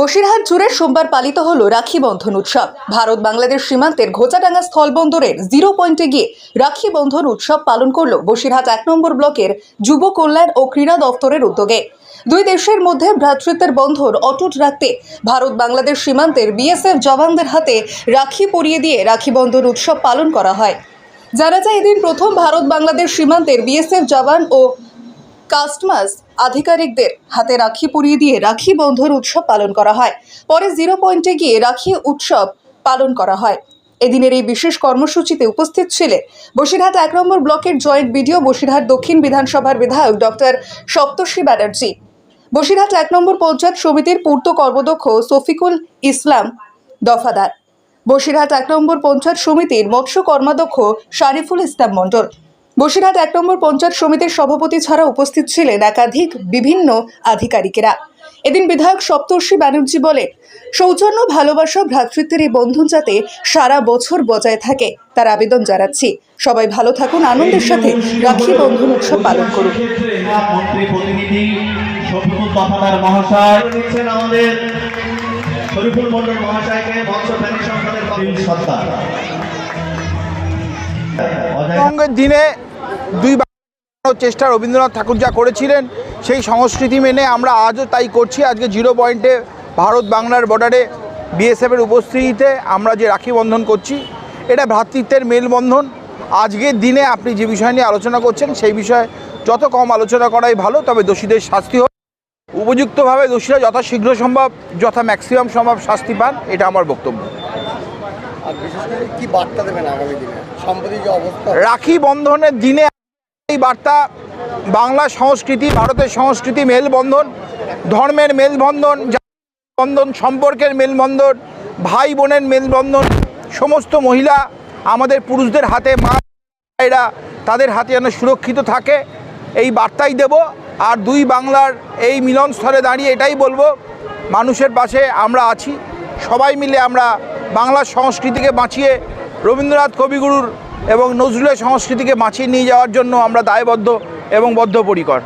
বসিরহাট জুড়ে সোমবার পালিত হলো রাখি বন্ধন উৎসব। ভারত বাংলাদেশ সীমান্তের ঘোচাডাঙ্গা স্থলবন্দরের জিরো পয়েন্টে গিয়ে রাখি বন্ধন উৎসব পালন করল বসিরহাট এক নম্বর ব্লকের যুব কল্যাণ ও ক্রীড়া দপ্তরের উদ্যোগে। দুই দেশের মধ্যে ভ্রাতৃত্বের বন্ধন অটুট রাখতে ভারত বাংলাদেশ সীমান্তের বিএসএফ জওয়ানদের হাতে রাখি পরিয়ে দিয়ে রাখি বন্ধন উৎসব পালন করা হয়। জানা যায়, এদিন প্রথম ভারত বাংলাদেশ সীমান্তের বিএসএফ জওয়ান ও কাস্টমাস আধিকারিকদের হাতে রাখি পরিয়ে দিয়ে রাখি বন্ধন উৎসব পালন করা হয়। পরে জিরো পয়েন্টে গিয়ে রাখি উৎসব পালন করা হয়। এদিনের এই বিশেষ কর্মসূচিতে উপস্থিত ছিলেন বসিরহাট এক নম্বর ব্লকের জয়েন্ট বিডিও বসিরহাট দক্ষিণ বিধানসভার বিধায়ক ডক্টর সপ্তর্ষি ব্যানার্জি। বসিরহাট এক নম্বর পঞ্চায়েত সমিতির পূর্ত কর্মদক্ষ সফিকুল ইসলাম দফাদার। বসিরহাট এক নম্বর পঞ্চায়েত সমিতির মৎস্য কর্মাধ্যক্ষ শারিফুল ইসলাম মণ্ডল। বসিরহাট এক নম্বর পঞ্চায়েত সমিতির সভাপতি ছাড়া উপস্থিত ছিলেন একাধিক বিভিন্ন আধিকারিকেরা। এদিন বিধায়ক সপ্তর্ষি ব্যানার্জি বলে, সৌজন্য, ভালোবাসা, ভ্রাতৃত্বের এই বন্ধন যাতে সারা বছর বজায় থাকে, তার আবেদন জানাচ্ছি। সবাই ভালো থাকুন, আনন্দের সাথে রাখি, বন্ধন উৎসব পালন করুন। শরীফুল মন্ডল মহাশয়কে প্রাণী সম্পদের সত্তার বঙ্গের দিনে দুই চেষ্টা রবীন্দ্রনাথ ঠাকুর যা করেছিলেন, সেই সংস্কৃতি মেনে আমরা আজও তাই করছি। আজকে জিরো পয়েন্টে ভারত বাংলার বর্ডারে বিএসএফের উপস্থিতিতে আমরা যে রাখি বন্ধন করছি, এটা ভ্রাতৃত্বের মেলবন্ধন আজকের দিনে আপনি যে বিষয় নিয়ে আলোচনা করছেন, সেই বিষয়ে যত কম আলোচনা করাই ভালো, তবে দোষীদের শাস্তি হোক। উপযুক্তভাবে দোষীরা যথাশীঘ্র সম্ভব, যথা ম্যাক্সিমাম সম্ভব শাস্তি পান, এটা আমার বক্তব্য। দিনে? রাখি বন্ধনের দিনে এই বার্তা, বাংলা সংস্কৃতি, ভারতের সংস্কৃতি মেলবন্ধন, ধর্মের মেলবন্ধন বন্ধন সম্পর্কের মেলবন্ধন ভাই বোনের মেলবন্ধন, সমস্ত মহিলা, আমাদের পুরুষদের হাতে, মা এরা তাদের হাতে যেন সুরক্ষিত থাকে, এই বার্তাই দেব। আর দুই বাংলার এই মিলনস্থলে দাঁড়িয়ে এটাই বলব, মানুষের পাশে আমরা আছি। সবাই মিলে আমরা বাংলার সংস্কৃতিকে বাঁচিয়ে রবীন্দ্রনাথ কবিগুরুর এবং নজরুলের সংস্কৃতিকে বাঁচিয়ে নিয়ে যাওয়ার জন্য আমরা দায়বদ্ধ এবং বদ্ধপরিকর।